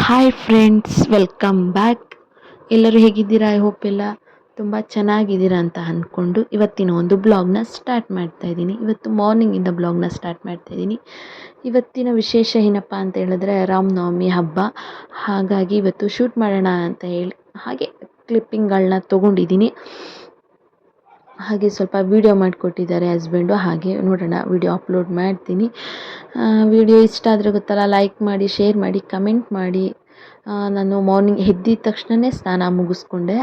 Hi friends welcome back ಎಲ್ಲರೂ ಹೇಗಿದ್ದೀರಾ? I hope ಎಲ್ಲ ತುಂಬ ಚೆನ್ನಾಗಿದ್ದೀರಾ ಅಂತ ಅಂದ್ಕೊಂಡು ಇವತ್ತಿನ ಒಂದು ಬ್ಲಾಗ್ನ ಸ್ಟಾರ್ಟ್ ಮಾಡ್ತಾ ಇದ್ದೀನಿ. ಇವತ್ತು ಮಾರ್ನಿಂಗಿಂದ ಬ್ಲಾಗ್ನ ಸ್ಟಾರ್ಟ್ ಮಾಡ್ತಾ ಇದ್ದೀನಿ. ಇವತ್ತಿನ ವಿಶೇಷ ಏನಪ್ಪ ಅಂತ ಹೇಳಿದ್ರೆ ರಾಮನವಮಿ ಹಬ್ಬ. ಹಾಗಾಗಿ ಇವತ್ತು ಶೂಟ್ ಮಾಡೋಣ ಅಂತ ಹೇಳಿ ಹಾಗೆ ಕ್ಲಿಪ್ಪಿಂಗ್ಗಳನ್ನ ತೊಗೊಂಡಿದ್ದೀನಿ. ಹಾಗೆ ಸ್ವಲ್ಪ ವೀಡಿಯೋ ಮಾಡಿಕೊಟ್ಟಿದ್ದಾರೆ ಹಸ್ಬೆಂಡು ಹಾಗೆ ನೋಡೋಣ ವೀಡಿಯೋ ಅಪ್ಲೋಡ್ ಮಾಡ್ತೀನಿ. ವೀಡಿಯೋ ಇಷ್ಟ ಆದರೆ ಗೊತ್ತಲ್ಲ ಲೈಕ್ ಮಾಡಿ ಶೇರ್ ಮಾಡಿ ಕಮೆಂಟ್ ಮಾಡಿ. ನಾನು ಮಾರ್ನಿಂಗ್ ಎದ್ದಿದ ತಕ್ಷಣವೇ ಸ್ನಾನ ಮುಗಿಸ್ಕೊಂಡೆ.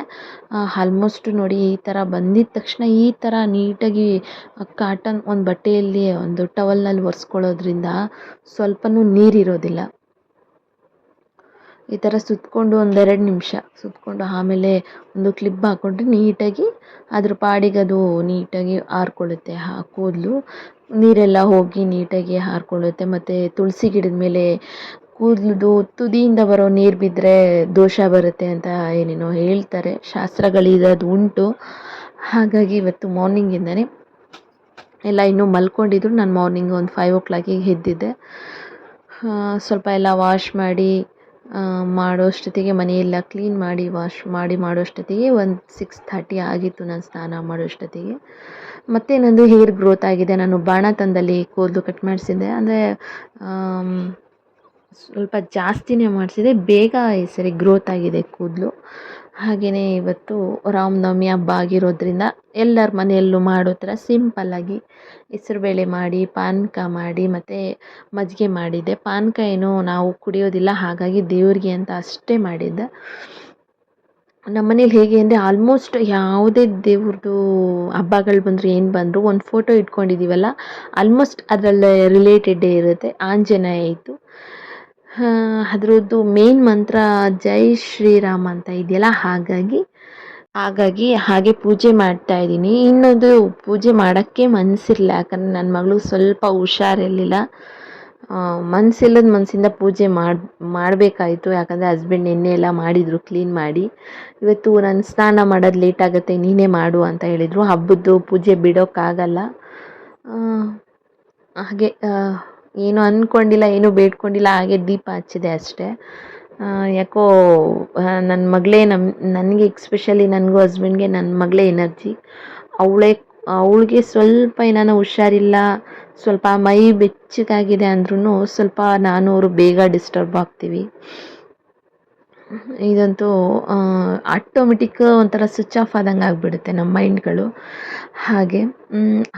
ಆಲ್ಮೋಸ್ಟ್ ನೋಡಿ ಈ ಥರ ಬಂದಿದ್ದ ತಕ್ಷಣ ಈ ಥರ ನೀಟಾಗಿ ಕಾಟನ್ ಒಂದು ಬಟ್ಟೆಯಲ್ಲಿ ಒಂದು ಟವಲ್ನಲ್ಲಿ ಒರೆಸ್ಕೊಳ್ಳೋದ್ರಿಂದ ಸ್ವಲ್ಪವೂ ನೀರಿರೋದಿಲ್ಲ. ಈ ಥರ ಸುತ್ತಕೊಂಡು ಒಂದೆರಡು ನಿಮಿಷ ಸುತ್ತಕೊಂಡು ಆಮೇಲೆ ಒಂದು ಕ್ಲಿಪ್ ಹಾಕ್ಕೊಂಡ್ರೆ ನೀಟಾಗಿ ಅದ್ರ ಪಾಡಿಗೆ ಅದು ನೀಟಾಗಿ ಹಾರ್ಕೊಳ್ಳುತ್ತೆ ಆ ಕೂದಲು. ನೀರೆಲ್ಲ ಹೋಗಿ ನೀಟಾಗಿ ಆರ್ಕೊಳ್ಳುತ್ತೆ, ಮತ್ತು ತುಳಸಿ ಗಿಡದ ಮೇಲೆ ಕೂದಲುದು ತುದಿಯಿಂದ ಬರೋ ನೀರು ಬಿದ್ದರೆ ದೋಷ ಬರುತ್ತೆ ಅಂತ ಏನೇನೋ ಹೇಳ್ತಾರೆ. ಶಾಸ್ತ್ರಗಳಿರೋದು ಉಂಟು. ಹಾಗಾಗಿ ಇವತ್ತು ಮಾರ್ನಿಂಗಿಂದನೇ ಎಲ್ಲ ಇನ್ನೂ ಮಲ್ಕೊಂಡಿದ್ರು. ನಾನು ಮಾರ್ನಿಂಗ್ ಒಂದು ಫೈವ್ ಓ ಕ್ಲಾಕಿಗೆ ಎದ್ದಿದ್ದೆ. ಸ್ವಲ್ಪ ಎಲ್ಲ ವಾಶ್ ಮಾಡಿ ಮಾಡೋಷ್ಟೊತ್ತಿಗೆ ಮನೆಯೆಲ್ಲ ಕ್ಲೀನ್ ಮಾಡಿ ವಾಶ್ ಮಾಡಿ ಮಾಡೋಷ್ಟೊತ್ತಿಗೆ ಒಂದು ಸಿಕ್ಸ್ ಥರ್ಟಿ ಆಗಿತ್ತು ನಾನು ಸ್ನಾನ ಮಾಡೋಷ್ಟೊತ್ತಿಗೆ ಮತ್ತು ನಂದು ಹೇರ್ ಗ್ರೋತ್ ಆಗಿದೆ, ನಾನು ಬಾಣ ತಂದಲ್ಲಿ ಕೂದಲು ಕಟ್ ಮಾಡಿಸಿದ್ದೆ. ಅಂದರೆ ಸ್ವಲ್ಪ ಜಾಸ್ತಿನೇ ಮಾಡಿಸಿದೆ. ಬೇಗ ಈ ಸರಿ ಗ್ರೋತ್ ಆಗಿದೆ ಕೂದಲು. ಹಾಗೆಯೇ ಇವತ್ತು ರಾಮನವಮಿ ಹಬ್ಬ ಆಗಿರೋದ್ರಿಂದ ಎಲ್ಲರ ಮನೆಯಲ್ಲೂ ಮಾಡೋ ಥರ ಸಿಂಪಲ್ಲಾಗಿ ಹೆಸ್ರುಬೇಳೆ ಮಾಡಿ, ಪಾನಕ ಮಾಡಿ, ಮತ್ತು ಮಜ್ಜಿಗೆ ಮಾಡಿದ್ದೆ. ಪಾನಕ ಏನು ನಾವು ಕುಡಿಯೋದಿಲ್ಲ, ಹಾಗಾಗಿ ದೇವ್ರಿಗೆ ಅಂತ ಅಷ್ಟೇ ಮಾಡಿದ್ದೆ. ನಮ್ಮ ಮನೇಲಿ ಹೇಗೆ ಅಂದರೆ ಆಲ್ಮೋಸ್ಟ್ ಯಾವುದೇ ದೇವ್ರದ್ದು ಹಬ್ಬಗಳು ಬಂದರೂ ಏನು ಬಂದರೂ ಒಂದು ಫೋಟೋ ಇಟ್ಕೊಂಡಿದ್ದೀವಲ್ಲ ಆಲ್ಮೋಸ್ಟ್ ಅದರಲ್ಲೇ ರಿಲೇಟೆಡ್ಡೇ ಇರುತ್ತೆ. ಆಂಜನೇಯ ಇತ್ತು. ಅದ್ರದ್ದು ಮೇನ್ ಮಂತ್ರ ಜೈ ಶ್ರೀರಾಮ್ ಅಂತ ಇದೆಯಲ್ಲ, ಹಾಗಾಗಿ ಹಾಗಾಗಿ ಹಾಗೆ ಪೂಜೆ ಮಾಡ್ತಾ ಇದ್ದೀನಿ. ಇನ್ನೊಂದು ಪೂಜೆ ಮಾಡೋಕ್ಕೆ ಮನಸ್ಸಿರಲಿಲ್ಲ ಯಾಕಂದರೆ ನನ್ನ ಮಗಳು ಸ್ವಲ್ಪ ಹುಷಾರಿರಲಿಲ್ಲ. ಮನಸ್ಸಿಲ್ಲದ ಮನಸ್ಸಿಂದ ಪೂಜೆ ಮಾಡಿ, ಮಾಡಬೇಕಾಯಿತು, ಯಾಕಂದರೆ ಹಸ್ಬೆಂಡ್ ನಿನ್ನೆ ಎಲ್ಲ ಮಾಡಿದರು ಕ್ಲೀನ್ ಮಾಡಿ. ಇವತ್ತು ನಾನು ಸ್ನಾನ ಮಾಡೋದು ಲೇಟ್ ಆಗುತ್ತೆ, ನೀನೇ ಮಾಡು ಅಂತ ಹೇಳಿದರು. ಹಬ್ಬದ್ದು ಪೂಜೆ ಬಿಡೋಕ್ಕಾಗಲ್ಲ. ಹಾಗೆ ಏನು ಅಂದ್ಕೊಂಡಿಲ್ಲ ಏನು ಬೇಡ್ಕೊಂಡಿಲ್ಲ, ಹಾಗೆ ದೀಪ ಹಚ್ಚಿದೆ ಅಷ್ಟೇ. ಯಾಕೋ ನನ್ನ ಮಗಳೇ ನಮ್ಮ ನನಗೆ ಎಕ್ಸ್ಪೆಷಲಿ ನನಗೂ ಹಸ್ಬೆಂಡ್ಗೆ ನನ್ನ ಮಗಳೇ ಎನರ್ಜಿ ಅವಳೇ, ಅವಳಿಗೆ ಸ್ವಲ್ಪ ಏನಾನ ಹುಷಾರಿಲ್ಲ, ಸ್ವಲ್ಪ ಮೈ ಬೆಚ್ಚಗಾಗಿದೆ ಅಂದ್ರೂ ಸ್ವಲ್ಪ ನಾನು ಅವರು ಬೇಗ ಡಿಸ್ಟರ್ಬ್ ಆಗ್ತೀವಿ. ಇದಂತೂ ಆಟೋಮೆಟಿಕ್ ಒಂಥರ ಸ್ವಿಚ್ ಆಫ್ ಆದಂಗೆ ಆಗಿಬಿಡುತ್ತೆ ನಮ್ಮ ಮೈಂಡ್ಗಳು ಹಾಗೆ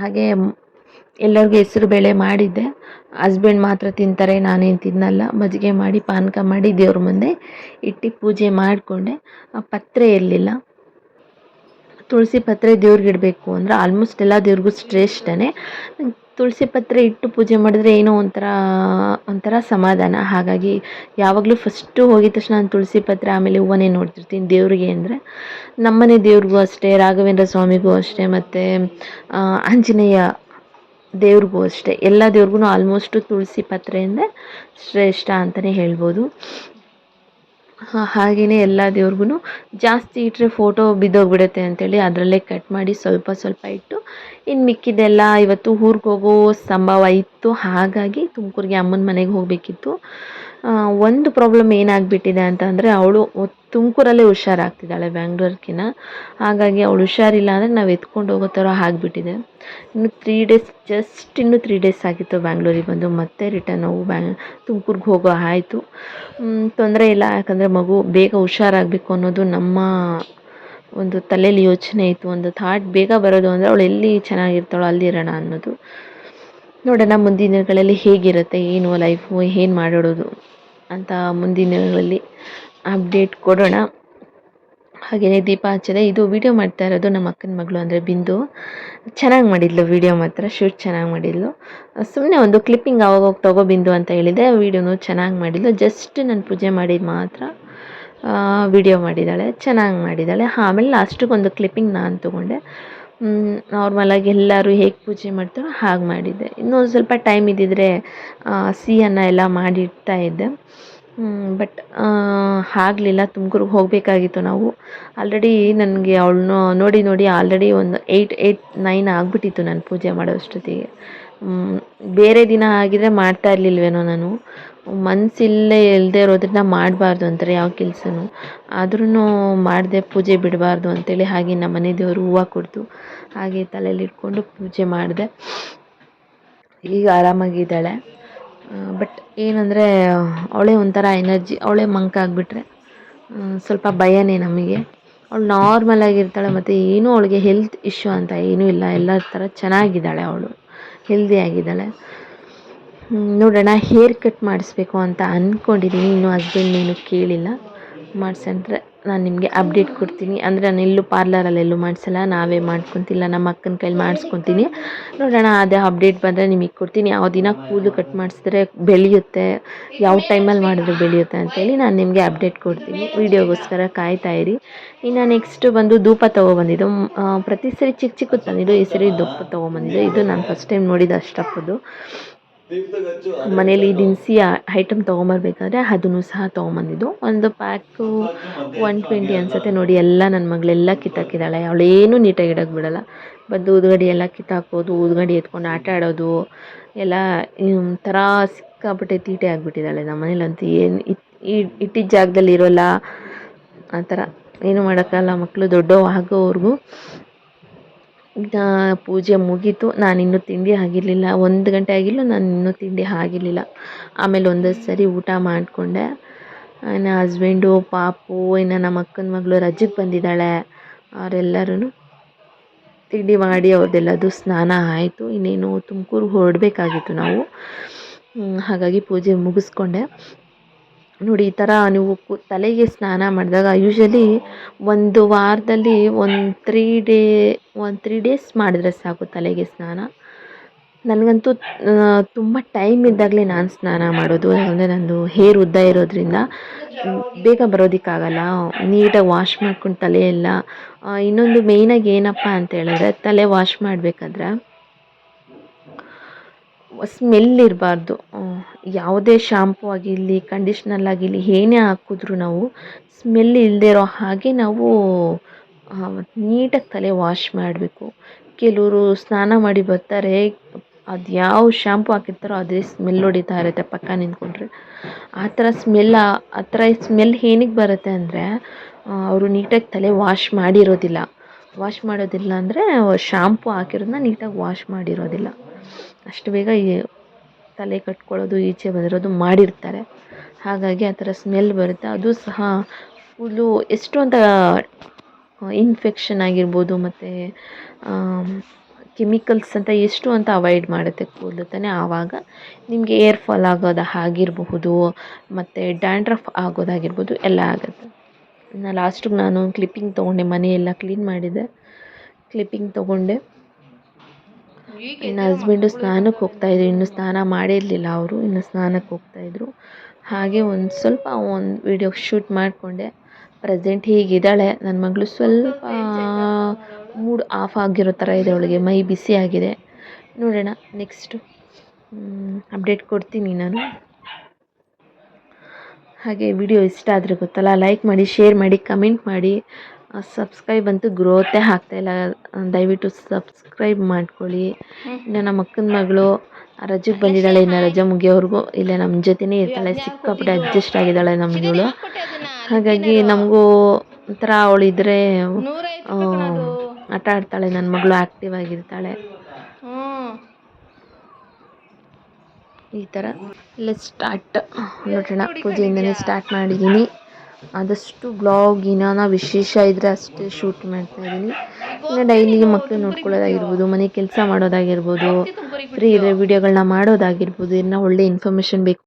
ಹಾಗೆ ಎಲ್ಲರಿಗೂ ಹೆಸರು ಬೇಳೆ ಮಾಡಿದ್ದೆ. ಹಸ್ಬೆಂಡ್ ಮಾತ್ರ ತಿಂತಾರೆ, ನಾನೇನು ತಿನ್ನಲ್ಲ. ಮಜ್ಜಿಗೆ ಮಾಡಿ, ಪಾನಕ ಮಾಡಿ, ದೇವ್ರ ಮುಂದೆ ಇಟ್ಟು ಪೂಜೆ ಮಾಡಿಕೊಂಡೆ. ಪತ್ರೆ ಇರಲಿಲ್ಲ. ತುಳಸಿ ಪತ್ರೆ ದೇವ್ರಿಗೆ ಇಡಬೇಕು ಅಂದರೆ ಆಲ್ಮೋಸ್ಟ್ ಎಲ್ಲ ದೇವ್ರಿಗೂ ಶ್ರೇಷ್ಠನೇ. ತುಳಸಿ ಪತ್ರೆ ಇಟ್ಟು ಪೂಜೆ ಮಾಡಿದ್ರೆ ಏನೋ ಒಂಥರ ಒಂಥರ ಸಮಾಧಾನ. ಹಾಗಾಗಿ ಯಾವಾಗಲೂ ಫಸ್ಟು ಹೋಗಿದ ತಕ್ಷಣ ನಾನು ತುಳಸಿ ಪತ್ರೆ, ಆಮೇಲೆ ಹೂವನ್ನೇ ನೋಡ್ತಿರ್ತೀನಿ ದೇವರಿಗೆ ಅಂದರೆ. ನಮ್ಮನೆ ದೇವ್ರಿಗೂ ಅಷ್ಟೇ, ರಾಘವೇಂದ್ರ ಸ್ವಾಮಿಗೂ ಅಷ್ಟೇ, ಮತ್ತು ಆಂಜನೇಯ ದೇವ್ರಿಗೂ ಅಷ್ಟೇ. ಎಲ್ಲ ದೇವ್ರಿಗೂ ಆಲ್ಮೋಸ್ಟು ತುಳಸಿ ಪತ್ರೆಯಿಂದ ಶ್ರೇಷ್ಠ ಅಂತಲೇ ಹೇಳ್ಬೋದು. ಹಾಗೆಯೇ ಎಲ್ಲ ದೇವ್ರಿಗೂ ಜಾಸ್ತಿ ಇಟ್ಟರೆ ಫೋಟೋ ಬಿದ್ದೋಗ್ಬಿಡುತ್ತೆ ಅಂತೇಳಿ ಅದರಲ್ಲೇ ಕಟ್ ಮಾಡಿ ಸ್ವಲ್ಪ ಸ್ವಲ್ಪ ಇಟ್ಟು ಇನ್ನು ಮಿಕ್ಕಿದ್ದೆಲ್ಲ ಇವತ್ತು ಊರಿಗೆ ಹೋಗೋ ಸಂಭವ ಇತ್ತು. ಹಾಗಾಗಿ ತುಮಕೂರಿಗೆ ಅಮ್ಮನ ಮನೆಗೆ ಹೋಗಬೇಕಿತ್ತು. ಒಂದು ಪ್ರಾಬ್ಲಮ್ ಏನಾಗ್ಬಿಟ್ಟಿದೆ ಅಂತ ಅಂದರೆ ಅವಳು ತುಮಕೂರಲ್ಲೇ ಹುಷಾರಾಗ್ತಿದ್ದಾಳೆ ಬ್ಯಾಂಗ್ಳೂರ್ಕಿನ. ಹಾಗಾಗಿ ಅವಳು ಹುಷಾರಿಲ್ಲ ಅಂದರೆ ನಾವು ಎತ್ಕೊಂಡು ಹೋಗೋ ಥರ ಆಗಿಬಿಟ್ಟಿದೆ. ಇನ್ನು ತ್ರೀ ಡೇಸ್ ಜಸ್ಟ್ ಇನ್ನು ತ್ರೀ ಡೇಸ್ ಆಗಿತ್ತು ಬ್ಯಾಂಗ್ಳೂರಿಗೆ ಬಂದು, ಮತ್ತೆ ರಿಟರ್ನ್ ನಾವು ಬ್ಯಾಂಗ್ ತುಮ್ಕೂರ್ಗೆ ಹೋಗೋ ಆಯಿತು. ತೊಂದರೆ ಇಲ್ಲ, ಯಾಕಂದರೆ ಮಗು ಬೇಗ ಹುಷಾರಾಗಬೇಕು ಅನ್ನೋದು ನಮ್ಮ ಒಂದು ತಲೆಯಲ್ಲಿ ಯೋಚನೆ ಇತ್ತು. ಒಂದು ಥಾಟ್ ಬೇಗ ಬರೋದು ಅಂದರೆ ಅವಳು ಎಲ್ಲಿ ಚೆನ್ನಾಗಿರ್ತಾಳೋ ಅಲ್ಲಿರೋಣ ಅನ್ನೋದು. ನೋಡೋಣ, ಮುಂದಿನ ದಿನಗಳಲ್ಲಿ ಹೇಗಿರುತ್ತೆ, ಏನು ಲೈಫು ಏನು ಮಾಡಿಡೋದು ಅಂತ ಮುಂದಿನ ದಿನಗಳಲ್ಲಿ ಅಪ್ಡೇಟ್ ಕೊಡೋಣ. ಹಾಗೆಯೇ ದೀಪ ಹಚ್ಚಿದೆ. ಇದು ವೀಡಿಯೋ ಮಾಡ್ತಾ ಇರೋದು ನಮ್ಮ ಅಕ್ಕನ ಮಗಳು ಅಂದರೆ ಬಿಂದು. ಚೆನ್ನಾಗಿ ಮಾಡಿದ್ಲು ವೀಡಿಯೋ ಮಾತ್ರ ಶೂಟ್ ಚೆನ್ನಾಗಿ ಮಾಡಿದ್ಲು. ಸುಮ್ಮನೆ ಒಂದು ಕ್ಲಿಪ್ಪಿಂಗ್ ಅವಾಗ ತಗೋ ಬಿಂದು ಅಂತ ಹೇಳಿದೆ. ವಿಡಿಯೋನು ಚೆನ್ನಾಗಿ ಮಾಡಿದ್ಲು. ಜಸ್ಟ್ ನಾನು ಪೂಜೆ ಮಾಡಿದ ಮಾತ್ರ ವಿಡಿಯೋ ಮಾಡಿದ್ದಾಳೆ. ಚೆನ್ನಾಗಿ ಮಾಡಿದ್ದಾಳೆ. ಆಮೇಲೆ ಲಾಸ್ಟಿಗೆ ಒಂದು ಕ್ಲಿಪ್ಪಿಂಗ್ ನಾನು ತೊಗೊಂಡೆ. ನಾರ್ಮಲಾಗಿ ಎಲ್ಲರೂ ಹೇಗೆ ಪೂಜೆ ಮಾಡ್ತಾರೋ ಹಾಗೆ ಮಾಡಿದ್ದೆ. ಇನ್ನೊಂದು ಸ್ವಲ್ಪ ಟೈಮ್ ಇದ್ದಿದ್ರೆ ಸಿಹಿಯನ್ನು ಎಲ್ಲ ಮಾಡಿಡ್ತಾ ಇದ್ದೆ. ಬಟ್ ಆಗಲಿಲ್ಲ. ತುಮಕೂರಿಗೆ ಹೋಗಬೇಕಾಗಿತ್ತು ನಾವು. ಆಲ್ರೆಡಿ ನನಗೆ ಅವಳನ್ನ ನೋಡಿ ನೋಡಿ ಆಲ್ರೆಡಿ ಒಂದು ಏಯ್ಟ್ ಏಯ್ಟ್ ನೈನ್ ಆಗಿಬಿಟ್ಟಿತ್ತು ನಾನು ಪೂಜೆ ಮಾಡೋ ಅಷ್ಟೊತ್ತಿಗೆ ಬೇರೆ ದಿನ ಆಗಿದ್ರೆ ಮಾಡ್ತಾ ಇರಲಿಲ್ವೇನೋ ನಾನು. ಮನಸ್ಸಿಲ್ಲೇ ಇಲ್ಲದೆ ಇರೋದ್ರಿಂದ ಮಾಡಬಾರ್ದು ಅಂತಾರೆ ಯಾವ ಕೆಲಸನೂ. ಆದ್ರೂ ಮಾಡದೆ ಪೂಜೆ ಬಿಡಬಾರ್ದು ಅಂತೇಳಿ ಹಾಗೆ ನಮ್ಮ ಮನೆ ದೇವರು ಹೂವು ಕೊಡ್ತು ಹಾಗೆ ತಲೆಯಲ್ಲಿ ಇಟ್ಕೊಂಡು ಪೂಜೆ ಮಾಡಿದೆ. ಈಗ ಆರಾಮಾಗಿದ್ದಾಳೆ. ಬಟ್ ಏನಂದರೆ, ಅವಳೇ ಒಂಥರ ಎನರ್ಜಿ ಅವಳೇ ಮಂಕ ಆಗಿಬಿಟ್ರೆ ಸ್ವಲ್ಪ ಭಯನೇ ನಮಗೆ. ಅವಳು ನಾರ್ಮಲ್ ಆಗಿರ್ತಾಳೆ ಮತ್ತು ಏನೂ ಅವಳಿಗೆ ಹೆಲ್ತ್ ಇಶ್ಯೂ ಅಂತ ಏನೂ ಇಲ್ಲ. ಎಲ್ಲ ಥರ ಚೆನ್ನಾಗಿದ್ದಾಳೆ ಅವಳು. ಹೆಲ್ದಿ ಆಗಿದ್ದಾಳೆ. ನೋಡೋಣ ಹೇರ್ ಕಟ್ ಮಾಡಿಸ್ಬೇಕು ಅಂತ ಅಂದ್ಕೊಂಡಿದ್ದೀನಿ ಇನ್ನೂ ಹಸ್ಬೆಂಡ್ ಏನು ಕೇಳಿಲ್ಲ. ಮಾಡಿಸಂದ್ರೆ ನಾನು ನಿಮಗೆ ಅಪ್ಡೇಟ್ ಕೊಡ್ತೀನಿ. ಅಂದರೆ ನಾನು ಎಲ್ಲೂ ಪಾರ್ಲರಲ್ಲಿ ಎಲ್ಲೂ ಮಾಡಿಸಲ್ಲ. ನಾವೇ ಮಾಡ್ಕೊತಿಲ್ಲ. ನಮ್ಮ ಅಕ್ಕನ ಕೈಲಿ ಮಾಡಿಸ್ಕೊತೀನಿ. ನೋಡೋಣ, ಅದೇ ಅಪ್ಡೇಟ್ ಬಂದರೆ ನಿಮಗೆ ಕೊಡ್ತೀನಿ. ಯಾವ ದಿನ ಕೂದಲು ಕಟ್ ಮಾಡಿಸಿದ್ರೆ ಬೆಳೆಯುತ್ತೆ, ಯಾವ ಟೈಮಲ್ಲಿ ಮಾಡಿದ್ರೆ ಬೆಳೆಯುತ್ತೆ ಅಂತೇಳಿ ನಾನು ನಿಮಗೆ ಅಪ್ಡೇಟ್ ಕೊಡ್ತೀನಿ. ವೀಡಿಯೋಗೋಸ್ಕರ ಕಾಯ್ತಾ ಇರಿ. ಇನ್ನು ನೆಕ್ಸ್ಟ್ ಬಂದು ಧೂಪ ತೊಗೊಬಂದಿದ್ದು. ಪ್ರತಿ ಸರಿ ಚಿಕ್ಕ ಚಿಕ್ಕದು ತಂದಿದ್ದು ಈ ಸರಿ ಧೂಪ ತೊಗೊಬಂದಿದ್ದು. ಇದು ನಾನು ಫಸ್ಟ್ ಟೈಮ್ ನೋಡಿದ್ದು ಅಷ್ಟಪ್ಪದು ಮನೇಲಿ ದಿನಸಿ ಐಟಮ್ ತೊಗೊಂಬರ್ಬೇಕಾದ್ರೆ ಅದನ್ನು ಸಹ ತೊಗೊಂಬಂದಿದ್ದು. ಒಂದು ಪ್ಯಾಕು ಒನ್ ಟ್ವೆಂಟಿ ಅನ್ಸುತ್ತೆ ನೋಡಿ, ಎಲ್ಲ ನನ್ನ ಮಗಳೆಲ್ಲ ಕಿತ್ತಾಕಿದ್ದಾಳೆ. ಅವಳೇನು ನೀಟಾಗಿ ಇಡೋಕ್ಕೆ ಬಿಡಲ್ಲ ಬಂದು ಉದ್ಗಡಿ ಎಲ್ಲ ಕಿತ್ತಾಕೋದು ಉದ್ಗಡಿ ಎತ್ಕೊಂಡು ಆಟ ಆಡೋದು, ಎಲ್ಲ ಒಂಥರ ಸಿಕ್ಕಾಪಟ್ಟೆ ತೀಟೆ ಆಗಿಬಿಟ್ಟಿದ್ದಾಳೆ. ನಮ್ಮ ಮನೇಲಂತೂ ಏನು ಇಟ್ಟಿದ್ದ ಜಾಗದಲ್ಲಿ ಇರೋಲ್ಲ ಆ ಥರ ಏನು ಮಾಡೋಕ್ಕಲ್ಲ ಮಕ್ಕಳು ದೊಡ್ಡವು ಆಗೋವರೆಗೂ ಪೂಜೆ ಮುಗೀತು, ನಾನು ಇನ್ನೂ ತಿಂಡಿ ಆಗಿರಲಿಲ್ಲ. ಒಂದು ಗಂಟೆ ಆಗಿಲ್ಲ ನಾನು ಇನ್ನೂ ತಿಂಡಿ ಆಗಿರಲಿಲ್ಲ. ಆಮೇಲೆ ಒಂದೊಂದು ಸರಿ ಊಟ ಮಾಡಿಕೊಂಡೆ. ನನ್ನ ಹಸ್ಬೆಂಡು ಪಾಪು, ಇನ್ನು ನಮ್ಮ ಅಕ್ಕನ ಮಗಳು ರಜಕ್ಕೆ ಬಂದಿದ್ದಾಳೆ. ಅವರೆಲ್ಲರೂ ತಿಂಡಿ ಮಾಡಿ ಅವ್ರದ್ದೆಲ್ಲದು ಸ್ನಾನ ಆಯಿತು. ಇನ್ನೇನು ತುಮಕೂರು ಹೊರಡಬೇಕಾಗಿತ್ತು ನಾವು. ಹಾಗಾಗಿ ಪೂಜೆ ಮುಗಿಸ್ಕೊಂಡೆ. ನೋಡಿ, ಈ ಥರ ನೀವು ತಲೆಗೆ ಸ್ನಾನ ಮಾಡಿದಾಗ ಯೂಶಲಿ ಒಂದು ವಾರದಲ್ಲಿ ಒಂದು ತ್ರೀ ಡೇ ಒಂದು ತ್ರೀ ಡೇಸ್ ಮಾಡಿದ್ರೆ ಸಾಕು ತಲೆಗೆ ಸ್ನಾನ. ನನಗಂತೂ ತುಂಬ ಟೈಮ್ ಇದ್ದಾಗಲೇ ನಾನು ಸ್ನಾನ ಮಾಡೋದು ಅಂದರೆ ನಂದು ಹೇರ್ ಉದ್ದ ಇರೋದ್ರಿಂದ. ಬೇಗ ಬರೋದಕ್ಕಾಗಲ್ಲ, ನೀಟಾಗಿ ವಾಶ್ ಮಾಡ್ಕೊಂಡು ತಲೆ ಎಲ್ಲ. ಇನ್ನೊಂದು ಮೇಯ್ನಾಗಿ ಏನಪ್ಪ ಅಂತ ಹೇಳಿದ್ರೆ, ತಲೆ ವಾಶ್ ಮಾಡಬೇಕಾದ್ರೆ, ಸ್ಮೆಲ್ ಇರಬಾರ್ದು. ಯಾವುದೇ ಶಾಂಪೂ ಆಗಿರಲಿ ಕಂಡೀಷ್ನಲ್ ಆಗಿರಲಿ, ಏನೇ ಹಾಕಿದ್ರು ನಾವು ಸ್ಮೆಲ್ ಇಲ್ಲದೆ ಇರೋ ಹಾಗೆ ನಾವು ನೀಟಾಗಿ ತಲೆ ವಾಶ್ ಮಾಡಬೇಕು. ಕೆಲವರು ಸ್ನಾನ ಮಾಡಿ ಬರ್ತಾರೆ, ಅದು ಯಾವ ಶಾಂಪು ಹಾಕಿರ್ತಾರೋ ಅದೇ ಸ್ಮೆಲ್ ಹೊಡಿತಾ ಇರುತ್ತೆ ಪಕ್ಕ ನಿಂತ್ಕೊಂಡ್ರೆ. ಆ ಥರ ಸ್ಮೆಲ್ ಆ ಥರ ಸ್ಮೆಲ್ ಏನಕ್ಕೆ ಬರುತ್ತೆ ಅಂದರೆ ಅವರು ನೀಟಾಗಿ ತಲೆ ವಾಶ್ ಮಾಡಿರೋದಿಲ್ಲ. ವಾಶ್ ಮಾಡೋದಿಲ್ಲ ಅಂದರೆ ಶಾಂಪೂ ಹಾಕಿರೋದನ್ನ ನೀಟಾಗಿ ವಾಶ್ ಮಾಡಿರೋದಿಲ್ಲ. ಅಷ್ಟು ಬೇಗ ತಲೆ ಕಟ್ಕೊಳ್ಳೋದು, ಈಚೆ ಬಂದಿರೋದು ಮಾಡಿರ್ತಾರೆ. ಹಾಗಾಗಿ ಆ ಥರ ಸ್ಮೆಲ್ ಬರುತ್ತೆ. ಅದು ಸಹ ಕೂದಲು ಎಷ್ಟು ಅಂತ ಇನ್ಫೆಕ್ಷನ್ ಆಗಿರ್ಬೋದು ಮತ್ತು ಕೆಮಿಕಲ್ಸ್ ಅಂತ ಎಷ್ಟು ಅಂತ ಅವಾಯ್ಡ್ ಮಾಡುತ್ತೆ ಕೂದಲು ತಾನೇ. ಆವಾಗ ನಿಮಗೆ ಏರ್ ಫಾಲ್ ಆಗೋದು ಆಗಿರಬಹುದು, ಮತ್ತು ಡ್ಯಾಂಡ್ರಫ್ ಆಗೋದಾಗಿರ್ಬೋದು ಎಲ್ಲ ಆಗುತ್ತೆ. ಇನ್ನು ಲಾಸ್ಟಿಗೆ ನಾನು ಕ್ಲಿಪ್ಪಿಂಗ್ ತೊಗೊಂಡೆ, ಮನೆಯೆಲ್ಲ ಕ್ಲೀನ್ ಮಾಡಿದೆ. ಕ್ಲಿಪ್ಪಿಂಗ್ ತೊಗೊಂಡೆ. ಇನ್ನು ಹಸ್ಬೆಂಡು ಸ್ನಾನಕ್ಕೆ ಹೋಗ್ತಾಯಿದ್ರು ಇನ್ನು ಸ್ನಾನ ಮಾಡಿರಲಿಲ್ಲ ಅವರು. ಇನ್ನು ಸ್ನಾನಕ್ಕೆ ಹೋಗ್ತಾಯಿದ್ರು ಹಾಗೆ ಒಂದು ಸ್ವಲ್ಪ ಒಂದು ವಿಡಿಯೋ ಶೂಟ್ ಮಾಡಿಕೊಂಡೆ. ಪ್ರೆಸೆಂಟ್ ಹೀಗಿದ್ದಾಳೆ. ನನ್ನ ಮಗಳು ಸ್ವಲ್ಪ ಮೂಡ್ ಆಫ್ ಆಗಿರೋ ಥರ ಇದೆ ಅವಳಿಗೆ. ಮೈ ಬಿಸಿ ಆಗಿದೆ. ನೋಡೋಣ. ನೆಕ್ಸ್ಟು ಅಪ್ಡೇಟ್ ಕೊಡ್ತೀನಿ ನಾನು. ಹಾಗೆ ವಿಡಿಯೋ ಇಷ್ಟ ಆದರೆ ಗೊತ್ತಲ್ಲ ಲೈಕ್ ಮಾಡಿ ಶೇರ್ ಮಾಡಿ ಕಮೆಂಟ್ ಮಾಡಿ. ಸಬ್ಸ್ಕ್ರೈಬ್ ಅಂತೂ ಗ್ರೋತೇ ಆಗ್ತಾಯಿಲ್ಲ ದಯವಿಟ್ಟು ಸಬ್ಸ್ಕ್ರೈಬ್ ಮಾಡ್ಕೊಳ್ಳಿ. ಇನ್ನು ನಮ್ಮ ಅಕ್ಕನ ಮಗಳು ರಜೆಗೆ ಬಂದಿದ್ದಾಳೆ. ಇನ್ನು ರಜೆ ಮುಗಿಯೋವರೆಗೂ ಇಲ್ಲೇ ನಮ್ಮ ಜೊತೆನೇ ಇರ್ತಾಳೆ. ಸಿಕ್ಕಾಪಟ್ಟೆ ಅಡ್ಜಸ್ಟ್ ಆಗಿದ್ದಾಳೆ ನಮ್ಮಗಳು ಹಾಗಾಗಿ ನಮಗೂ ಒಂಥರ ಅವಳಿದ್ರೆ ಆಟ ಆಡ್ತಾಳೆ. ನನ್ನ ಮಗಳು ಆ್ಯಕ್ಟಿವ್ ಆಗಿರ್ತಾಳೆ. ಈ ಥರ ಇಲ್ಲೇ ಸ್ಟಾರ್ಟ್ ನೋಡೋಣ ಪೂಜೆಯಿಂದನೇ ಸ್ಟಾರ್ಟ್ ಮಾಡಿದ್ದೀನಿ. ಆದಷ್ಟು ಬ್ಲಾಗ್ ಏನಾನ ವಿಶೇಷ ಇದ್ರೆ ಅಷ್ಟೇ ಶೂಟ್ ಮಾಡ್ತಾ ಇದ್ದೀನಿ. ಇನ್ನು ಡೈಲಿ ಮಕ್ಕಳು ನೋಡ್ಕೊಳ್ಳೋದಾಗಿರ್ಬೋದು, ಮನೆ ಕೆಲಸ ಮಾಡೋದಾಗಿರ್ಬೋದು ಫ್ರೀ ಇರೋ ವೀಡಿಯೋಗಳನ್ನ ಮಾಡೋದಾಗಿರ್ಬೋದು, ಇನ್ನೂ ಒಳ್ಳೆ ಇನ್ಫಾರ್ಮೇಷನ್ ಬೇಕು.